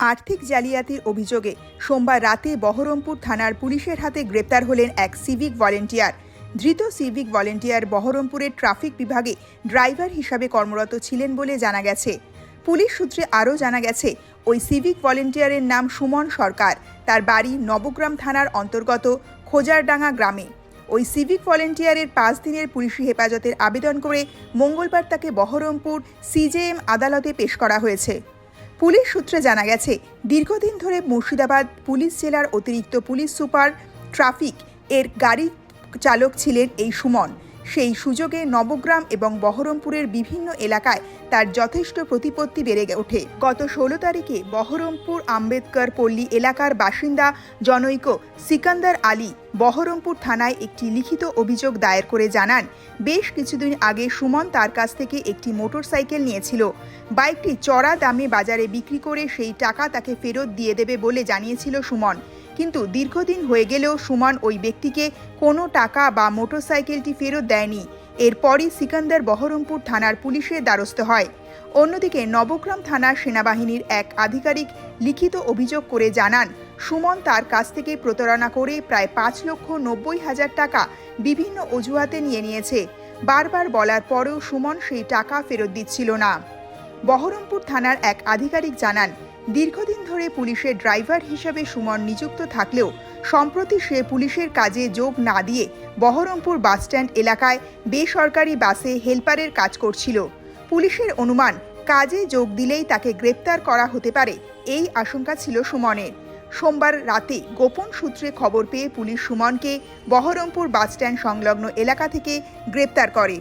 আর্থিক জালিয়াতির অভিযোগে সোমবার রাতে বহরমপুর থানার পুলিশের হাতে গ্রেপ্তার হলেন এক সিভিক ভলেন্টিয়ার। ধৃত সিভিক ভলেন্টিয়ার বহরমপুরের ট্রাফিক বিভাগে ড্রাইভার হিসাবে কর্মরত ছিলেন বলে জানা গেছে। পুলিশ সূত্রে আরও জানা গেছে, ওই সিভিক ভলেন্টিয়ারের নাম সুমন সরকার। তার বাড়ি নবগ্রাম থানার অন্তর্গত খোজারডাঙ্গা গ্রামে। ওই সিভিক ভলেন্টিয়ারের পাঁচ দিনের পুলিশি হেফাজতের আবেদন করে মঙ্গলবার তাকে বহরমপুর সিজেএম আদালতে পেশ করা হয়েছে। পুলিশ সূত্রে জানা গেছে, দীর্ঘদিন ধরে মুর্শিদাবাদ পুলিশ জেলার অতিরিক্ত পুলিশ সুপার ট্রাফিক এর গাড়ি চালক ছিলেন এই সুমন। সেই সুযোগে নবগ্রাম এবং বহরমপুরের বিভিন্ন এলাকায় তার যথেষ্ট প্রতিপত্তি বেড়ে ওঠে। গত ষোলো তারিখে বহরমপুর আম্বেদকর পল্লী এলাকার বাসিন্দা জনৈক সিকান্দার আলী বহরমপুর থানায় একটি লিখিত অভিযোগ দায়ের করে জানান, বেশ কিছুদিন আগে সুমন তার কাছ থেকে একটি মোটরসাইকেল নিয়েছিল। বাইকটি চড়া দামে বাজারে বিক্রি করে সেই টাকা তাকে ফেরত দিয়ে দেবে বলে জানিয়েছিল সুমন। কিন্তু দীর্ঘদিন হয়ে গেলেও সুমন ওই ব্যক্তিকে কোনো টাকা বা মোটরসাইকেলটি ফেরত দেয়নি। এরপরই সিকান্দার বহরমপুর থানার পুলিশের দ্বারস্থ হয়। অন্যদিকে নবগ্রাম থানার সেনাবাহিনীর এক আধিকারিক লিখিত অভিযোগ করে জানান, সুমন তার কাছ থেকে প্রতারণা করে প্রায় পাঁচ লক্ষ নব্বই হাজার টাকা বিভিন্ন অজুহাতে নিয়ে নিয়েছে। বারবার বলার পরেও সুমন সেই টাকা ফেরত দিচ্ছিল না। বহরমপুর থানার এক আধিকারিক জানান, দীর্ঘদিন ধরে পুলিশের ড্রাইভার হিসেবে সুমন নিযুক্ত থাকলেও সম্প্রতি সে পুলিশের কাজে যোগ না দিয়ে বহরমপুর বাসস্ট্যান্ড এলাকায় বেসরকারি বাসে হেলপারের কাজ করছিল। পুলিশের অনুমান, কাজে যোগ দিলেই তাকে গ্রেপ্তার করা হতে পারে, এই আশঙ্কা ছিল সুমনের। সোমবার রাতে গোপন সূত্রে খবর পেয়ে পুলিশ সুমনকে বহরমপুর বাসস্ট্যান্ড সংলগ্ন এলাকা থেকে গ্রেপ্তার করে।